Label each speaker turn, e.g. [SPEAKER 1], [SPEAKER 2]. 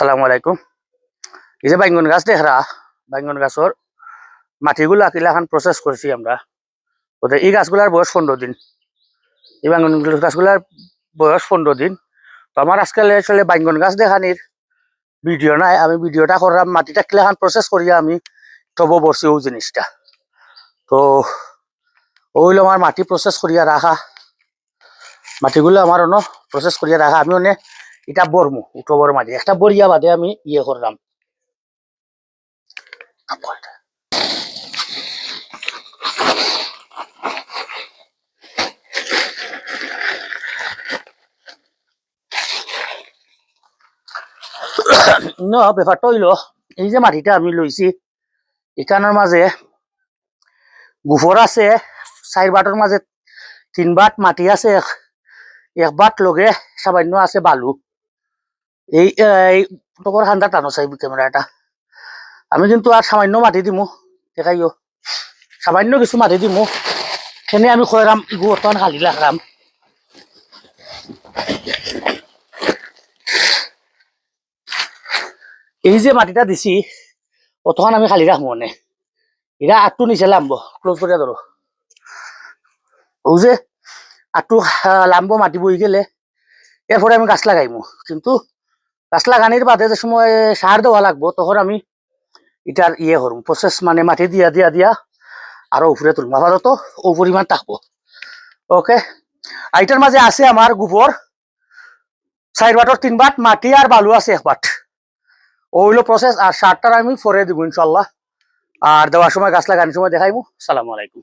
[SPEAKER 1] আসসালামু আলাইকুম। এই যে বাইঙ্গন গাছ দেখরা, বাইঙ্গন গাছর মাটিগুলো আকিলা এখন প্রসেস করছি আমরা। ওদের এই গাছগুলার বয়স পনেরো দিন। এই বাইঙ্গন গাছগুলার বয়স পনেরো দিন। তো আমার আজকাল আসলে বাইঙ্গন গাছ দেখানির ভিডিও নাই। আমি ভিডিওটা করলাম, মাটিটা কিলা এখন প্রসেস করিয়া আমি টব বসছি ও জিনিসটা। তো ওইল আমার মাটি প্রসেস করিয়া রাখা। মাটিগুলো আমার অন্য প্রসেস করিয়া রাখা। আমি অনেক এটা বরমু উঠবর মাঝে। একটা বরিয়া বাদে আমি ইয়ে করলাম। ব্যাপারটা হইল, এই যে মাটিটা আমি লইছি, এখানের মাঝে গুফর আছে, চার বাটের মাঝে তিন বাট মাটি আছে এক- এক বাট লগে সামান্য আছে বালু। এই তোর হান্দা টানো চাইবি ক্যামেরাটা আমি কিন্তু আর সামান্য মাটি দিমু, দেখাইও। সামান্য কিছু মাটি দিমু। সেনে আমি খয়রাম ইগু বর্তমান খালি রাখলাম এই যে মাটিটা দিছি অতখান আমি খালি রাখব মানে। এরা আটটু নিচে লাম্ব ক্লোজ করে ধরো ও যে আটটু লাম্ব মাটি বই গেলে এরপরে আমি গাছ লাগাইমু। কিন্তু গাছ লাগানির বাদে যে সময় সার দেওয়া লাগবো, তখন আমি এটার ইয়ে করুম প্রসেস মানে মাটি দিয়া দিয়া দিয়া আরও উপরে তুলবো আপাতত ও পরিমাণ থাকব ওকে আর এটার মাঝে আছে আমার গোবর, চার বাটর তিন বাট, মাটি আর বালু আছে এক বাট। ও হইল প্রসেস আর সারটার আমি পরে দিব ইনশাল্লাহ আর দেওয়ার সময় গাছ লাগানোর সময় দেখাইবো। সালামু আলাইকুম।